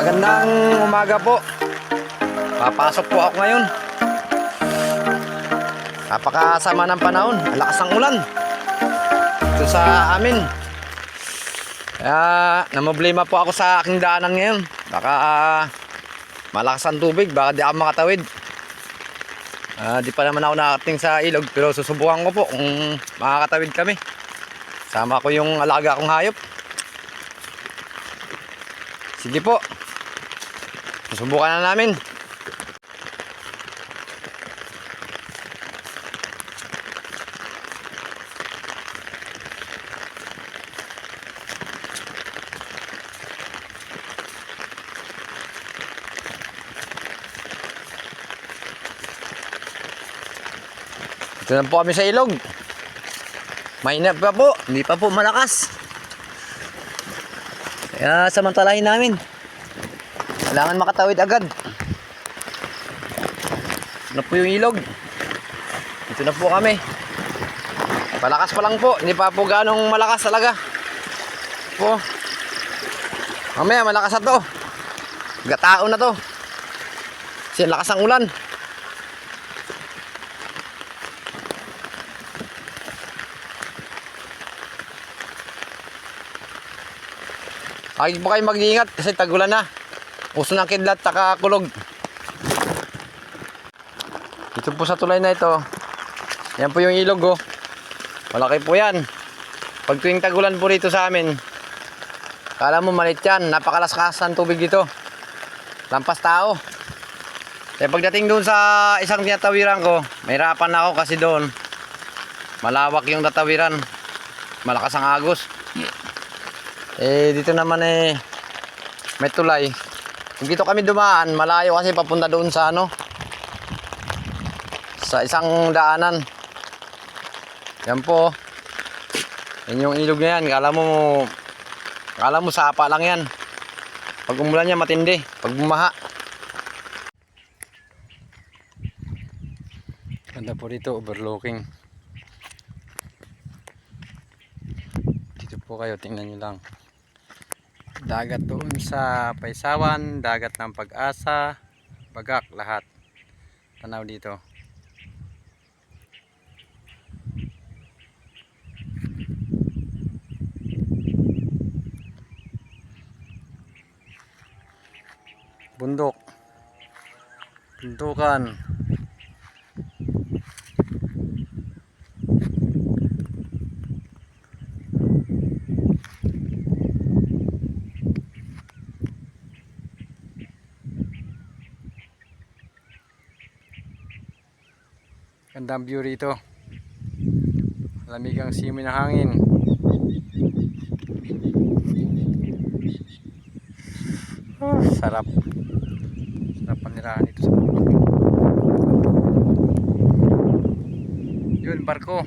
Magandang umaga po. Papasok po ako ngayon. Napakasama ng panahon. Ang lakas ng ulan. Ito sa amin. Kaya namoblema po ako sa aking daanan ngayon. Baka ah, malakas ang tubig. Baka di ako makatawid. Ah, di pa naman ako nakating sa ilog. Pero susubukan ko po kung makakatawid kami. Sama ko yung alaga kong hayop. Sige po. Susubukan na namin. Ito na po kami sa ilog. Mainap pa po. Hindi pa po malakas. Kaya samantalahin namin. Kailangan makatawid agad. Ano po yung ilog? Ito na po kami. Malakas pa lang po. Hindi pa po ganong malakas talaga. Po. Mamaya malakas na to. Gatao na to. Kasi lakas ang ulan. Lagi po mag-iingat kasi tagulan na. Uso ng kidlat taka kulog. Dito po sa tulay na ito. Yan po yung ilog oh. Malaki po yan. Pag tuwing tagulan po rito sa amin, kala mo malit yan. Napakalaskas tubig dito. Lampas tao. Kaya pagdating doon sa isang tinatawiran ko, mahirapan ako kasi doon. Malawak yung tatawiran. Malakas ang agos. Eh, dito naman eh, may tulay. Dito kami dumaan, malayo kasi papunta doon sa ano, sa isang daanan. Yan po. Yan yung ilog na yan. Kala mo, kala mo sapa lang yan. Pag umulan niya matindi. Pag bumaha. Ganda po dito, overlooking. Dito po kayo, tingnan nyo lang dagat doon sa Paisawan, dagat ng Pag-asa, Bagak, lahat. Tanaw dito. Bundok. Bundukan. Gandang view rito. Lamig ang simoy ng hangin. Ah, sarap. Sarap panirahan dito sa. Yun, barko.